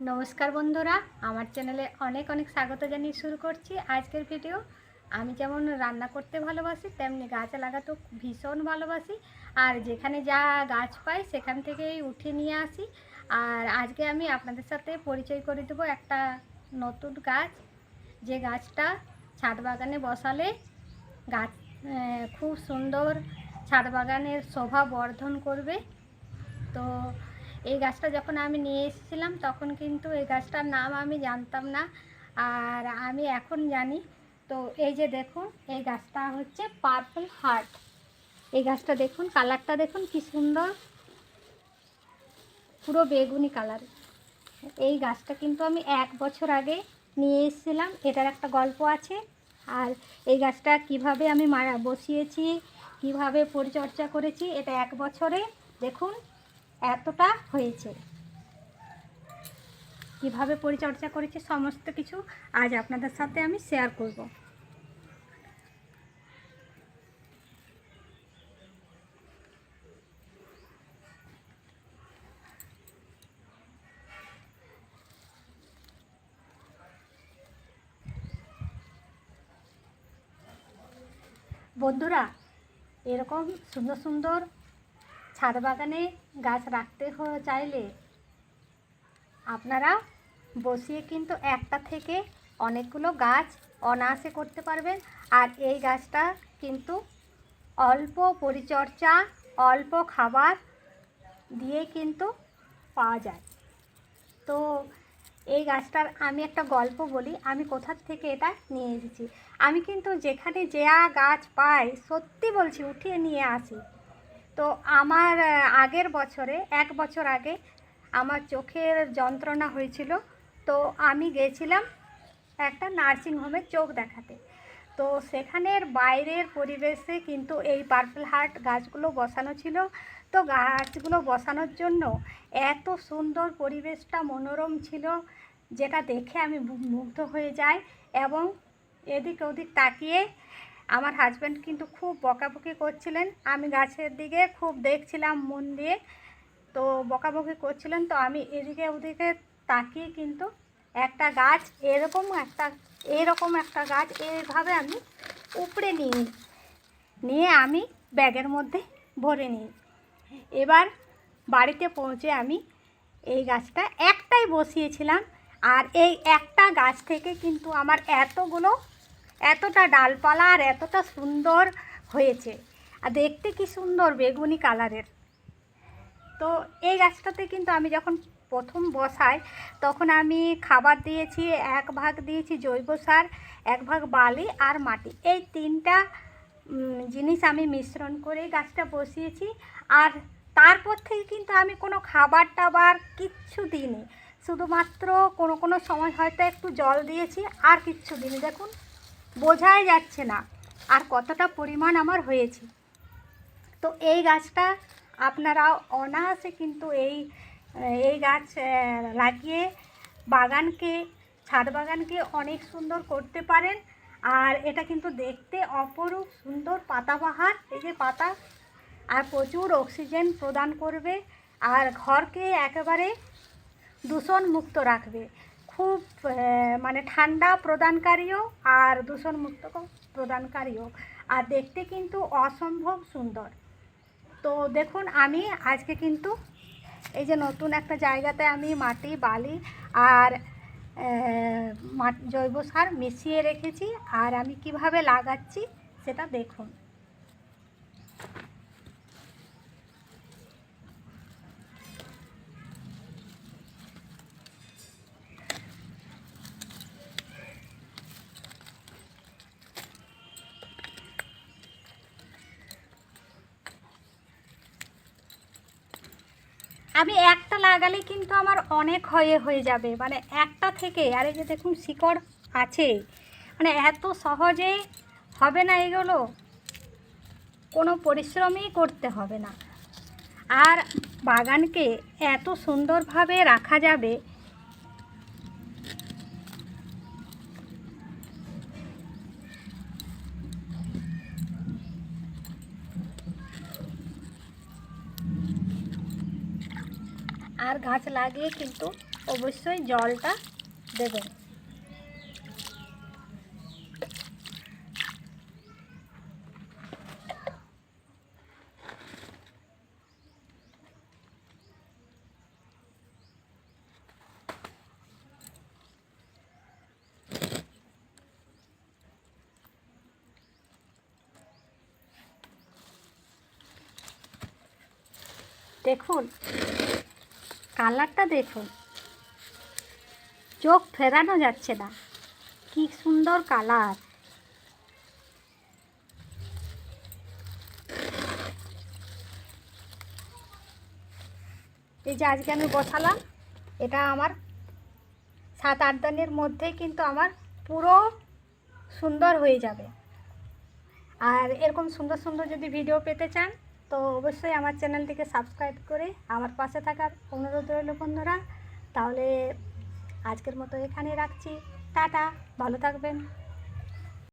নমস্কার বন্ধুরা, আমার চ্যানেলে অনেক অনেক স্বাগত জানিয়ে শুরু করছি আজকের ভিডিও। আমি যেমন রান্না করতে ভালোবাসি, তেমনি গাছ লাগাতেও ভীষণ ভালোবাসি। আর যেখানে যা গাছ পাই সেখান থেকেই উঠে নিয়ে আসি। আর আজকে আমি আপনাদের সাথে পরিচয় করে দেবো একটা নতুন গাছ। যে গাছটা ছাদ বাগানে বসালে গাছ খুব সুন্দর ছাদ বাগানের শোভা বর্ধন করবে। তো এই গাছটা যখন আমি নিয়ে এসেছিলাম, তখন কিন্তু এই গাছটার নাম আমি জানতাম না। আর আমি এখন জানি। তো এই যে দেখুন, এই গাছটা হচ্ছে পার্পল হার্ট এই গাছটা দেখুন কালারটা দেখুন কি সুন্দর। পুরো বেগুনি কালার এই গাছটা কিন্তু আমি এক বছর আগে নিয়ে এসেছিলাম। এটার একটা গল্প আছে। আর এই গাছটা কীভাবে আমি মারা, বসিয়েছি, কীভাবে পরিচর্যা করেছি, এটা এক বছরে। দেখুন এতটা হয়েছে। কীভাবে পরিচর্যা করেছি সমস্ত কিছু আজ আপনাদের সাথে আমি শেয়ার করব। বন্ধুরা, এরকম সুন্দর সুন্দর ছাদ বাগানে গাছ রাখতে চাইলে আপনারা বসিয়ে কিন্তু একটা থেকে অনেকগুলো গাছ অনায়াসে করতে পারবেন। আর এই গাছটা কিন্তু অল্প পরিচর্যা, অল্প খাবার দিয়ে কিন্তু পাওয়া যায়। তো এই গাছটার আমি একটা গল্প বলি, আমি কোথার থেকে এটা নিয়ে এসেছি। আমি কিন্তু যেখানে যা গাছ পাই সত্যি বলছি, উঠিয়ে নিয়ে আসি। তো আমার আগের বছরে, এক বছর আগে আমার চোখের যন্ত্রণা হয়েছিল। তো আমি গেছিলাম একটা নার্সিং হোমে চোখ দেখাতে। তো সেখানের বাইরের পরিবেশে কিন্তু এই পার্পল হার্ট গাছগুলো বসানো ছিল। তো গাছগুলো বসানোর জন্য এত সুন্দর পরিবেশটা মনোরম ছিল, যেটা দেখে আমি মুগ্ধ হয়ে যাই এবং এদিক ওদিক তাকিয়ে আমার হাজব্যান্ড কিন্তু খুব বকাবকি করছিলেন। আমি গাছের দিকে খুব দেখছিলাম মন দিয়ে। তো বকাবকি করছিলেন, তো আমি এদিকে ওদিকে তাকিয়ে কিন্তু একটা গাছ, এরকম একটা এরকম একটা গাছ এইভাবে আমি উপড়ে নিয়ে নিয়ে আমি ব্যাগের মধ্যে ভরে নিই। এবার বাড়িতে পৌঁছে আমি এই গাছটা একটাই বসিয়েছিলাম। আর এই একটা গাছ থেকে কিন্তু আমার এতগুলো এতটা ডালপালা আর এতটা সুন্দর হয়েছে। আর দেখতে কি সুন্দর বেগুনি কালারের। তো এই গাছটাতে কিন্তু আমি যখন প্রথম বসাই, তখন আমি খাবার দিয়েছি, এক ভাগ দিয়েছি জৈব সার, এক ভাগ বালি আর মাটি। এই তিনটা জিনিস আমি মিশ্রণ করে গাছটা বসিয়েছি। আর তারপর থেকে কিন্তু আমি কোনো খাবার টাবার কিচ্ছু দিইনি। শুধুমাত্র কোনো কোনো সময় হয়তো একটু জল দিয়েছি, আর কিচ্ছু দিইনি। দেখুন বোঝাই যাচ্ছে না। আর কতটা পরিমাণ আমার হয়েছে। তো এই গাছটা আপনারা অনায়াসে কিন্তু এই এই গাছ লাগিয়ে বাগানকে, ছাদ বাগানকে অনেক সুন্দর করতে পারেন। আর এটা কিন্তু দেখতে অপরূপ সুন্দর পাতাবাহার। এই যে পাতা, আর প্রচুর অক্সিজেন প্রদান করবে। আর ঘরকে একেবারে দূষণ মুক্ত রাখবে। খুব মানে ঠান্ডা প্রদানকারীও আর দূষণ মুক্ত প্রদানকারীও। আর দেখতে কিন্তু অসম্ভব সুন্দর। তো দেখুন, আমি আজকে কিন্তু এই যে নতুন একটা জায়গাতে আমি মাটি, বালি আর জৈব সার মিশিয়ে রেখেছি। আর আমি কীভাবে লাগাচ্ছি সেটা দেখুন। আমি একটা লাগালে কিন্তু আমার অনেক হয়ে হয়ে যাবে। মানে একটা থেকে, আরে যে দেখুন শিকড় আছে মানে এত সহজে হবে না এগুলো। কোনো পরিশ্রমই করতে হবে না। আর বাগানকে এত সুন্দরভাবে রাখা যাবে আর গাছ লাগিয়ে কিন্তু অবশ্যই জলটা দেবেন দেখুন কালারটা দেখুন। চোখ ফেরানো যাচ্ছে না। কি সুন্দর কালার। এই যে আজকে আমি বসালাম, এটা আমার সাত আট দিনের মধ্যেই কিন্তু আমার পুরো সুন্দর হয়ে যাবে। আর এরকম সুন্দর সুন্দর যদি ভিডিও পেতে চান তো অবশ্যই আমার চ্যানেলটিকে সাবস্ক্রাইব করে আমার পাশে থাকার অনুরোধ রইল বন্ধুরা। তাহলে আজকের মতো এখানে রাখছি। টাটা, ভালো থাকবেন।